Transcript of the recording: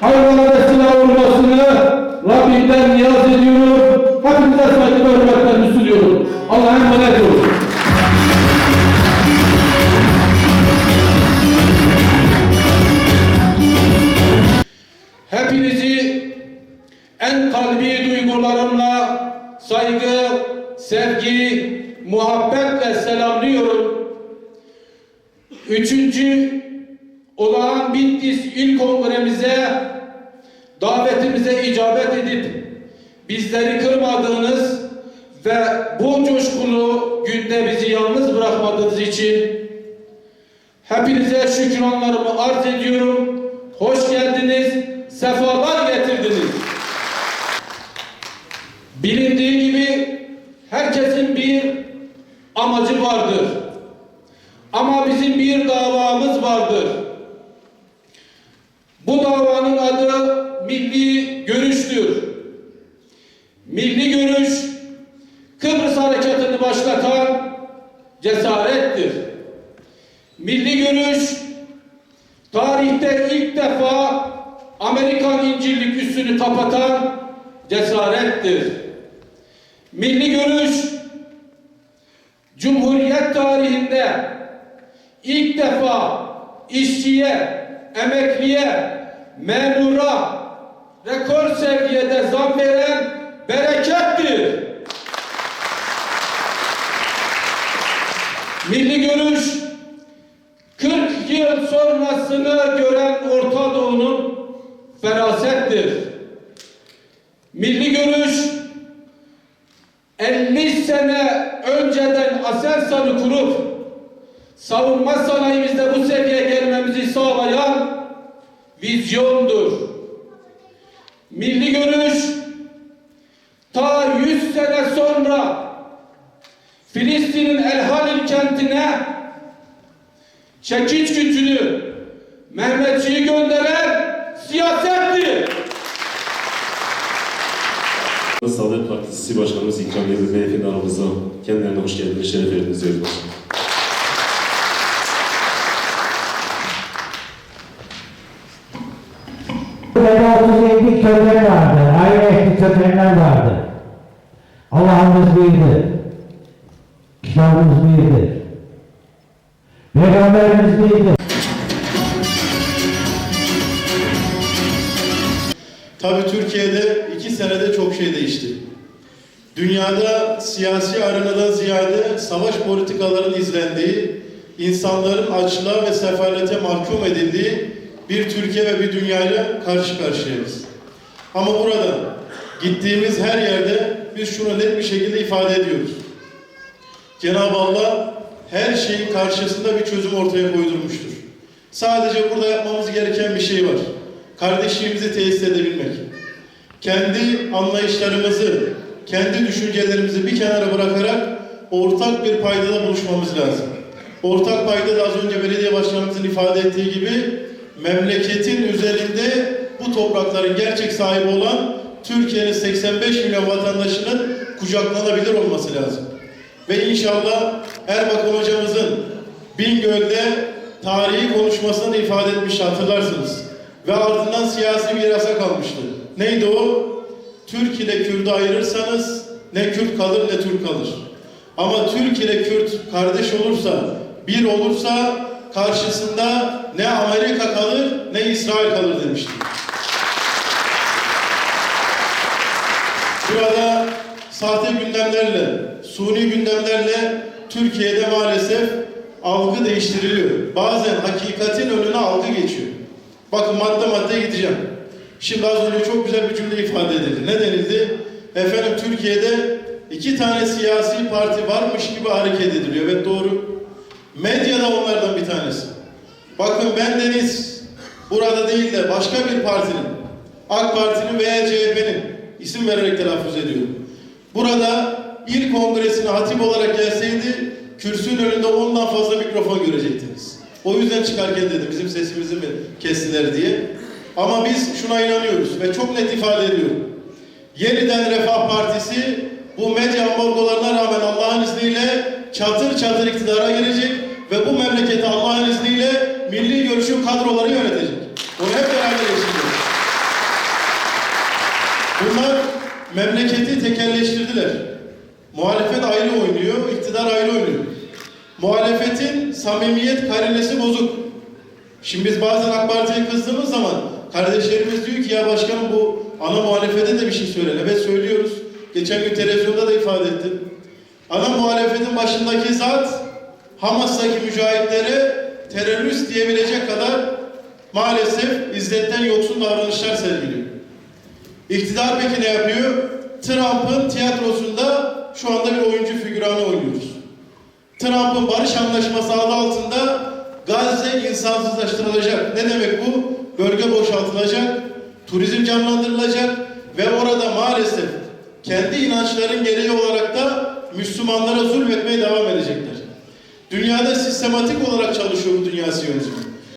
Hayvanlara silah olmasını Rabbimden niyaz ediyorum. Hepinize saygı ve hürmetlerimi sunuyorum. Allah'a emanet olun. Hepinizi en kalbi duygularımla saygı, sevgi, muhabbetle selamlıyorum. Üçüncü olağan Bitlis İl Kongremize davetimize icabet edip bizleri kırmadığınız ve bu coşkulu günde bizi yalnız bırakmadığınız için hepinize şükranlarımı arz ediyorum. Hoş geldiniz, sefalar getirdiniz. Bilindiği gibi herkesin bir amacı vardır. Ama bizim bir davamız vardır. Bu davanın adı milli görüştür. Milli görüş Kıbrıs harekatını başlatan cesarettir. Milli görüş tarihte ilk defa Amerikan İncirlik üssünü kapatan cesarettir. Milli görüş Cumhuriyet tarihinde ilk defa işçiye, emekliye, memura rekor seviyede zam veren berekettir. Milli görüş 50 sene önceden Aselsan'ı kurup savunma sanayimizde bu seviyeye gelmemizi sağlayan vizyondur. Milli görüş ta 100 sene sonra Filistin'in El Halil kentine çekiç gücünü Mehmetçiği gönderen siyasettir. Saadet Partisi Başkanımız İkram Yıldız Beyefendi aramızda. Kendilerine hoş geldiniz, şeref verdiniz diyoruz başkanım. 37 sözler vardı. Ayrı sözler vardı. Allah'ımız birdir. Kitabımız birdir. Peygamberimiz birdir. Tabii Türkiye'de iki senede çok şey değişti. Dünyada siyasi arenadan ziyade savaş politikalarının izlendiği, insanların açlığa ve sefalete mahkum edildiği bir Türkiye ve bir dünyayla karşı karşıyayız. Ama burada gittiğimiz her yerde biz şunu net bir şekilde ifade ediyoruz. Cenab-ı Allah her şeyin karşısında bir çözüm ortaya koydurmuştur. Sadece burada yapmamız gereken bir şey var. Kardeşliğimizi tesis edebilmek. Kendi anlayışlarımızı, kendi düşüncelerimizi bir kenara bırakarak ortak bir paydada buluşmamız lazım. Ortak payda da az önce belediye başkanımızın ifade ettiği gibi memleketin üzerinde bu toprakların gerçek sahibi olan Türkiye'nin 85 milyon vatandaşının kucaklanabilir olması lazım. Ve inşallah Erbakan hocamızın Bingöl'de tarihi konuşmasını ifade etmiş hatırlarsınız. Ve ardından siyasi bir yasa kalmıştı. Neydi o? Türk ile Kürt'ü ayırırsanız ne Kürt kalır ne Türk kalır. Ama Türk ile Kürt kardeş olursa, bir olursa karşısında ne Amerika kalır ne İsrail kalır demişti. Burada sahte gündemlerle, suni gündemlerle Türkiye'de maalesef algı değiştiriliyor. Bazen hakikatin önüne algı geçiyor. Bakın madde madde gideceğim. Şimdi az önce çok güzel bir cümle ifade edildi. Ne denildi? Efendim Türkiye'de iki tane siyasi parti varmış gibi hareket ediliyor. Evet doğru. Medya da onlardan bir tanesi. Bakın ben Deniz burada değil de başka bir partinin, AK Parti'nin veya CHP'nin isim vererek telaffuz ediyorum. burada il kongresine hatip olarak gelseydi kürsünün önünde ondan fazla mikrofon görecektiniz. O yüzden çıkarken dedim bizim sesimizi mi kestiler diye. Ama biz şuna inanıyoruz ve çok net ifade ediyorum. Yeniden Refah Partisi bu medya ambargolarına rağmen Allah'ın izniyle çatır çatır iktidara girecek ve bu memleketi Allah'ın izniyle milli görüşün kadroları yönetecek. Onu hep beraber yaşayacağız. Bunlar memleketi tekelleştirdiler. Muhalefet ayrı oynuyor, iktidar ayrı oynuyor. Muhalefetin samimiyet karinesi bozuk. Şimdi biz bazen AK Parti'ye kızdığımız zaman kardeşlerimiz diyor ki ya başkanım bu ana muhalefete de bir şey söyle. Evet söylüyoruz. Geçen gün televizyonda da ifade ettim. Ana muhalefetin başındaki zat Hamas'taki mücahitlere terörist diyebilecek kadar maalesef izzetten yoksun davranışlar sergiliyor. İktidar peki ne yapıyor? Trump'ın tiyatrosunda şu anda bir oyuncu figüranı oynuyoruz. Trump'ın barış anlaşması adı altında Gazze insansızlaştırılacak. Ne demek bu? Bölge boşaltılacak, turizm canlandırılacak ve orada maalesef kendi inançların gereği olarak da Müslümanlara zulmetmeye devam edecekler. Dünyada sistematik olarak çalışıyor bu dünya siyonizmi.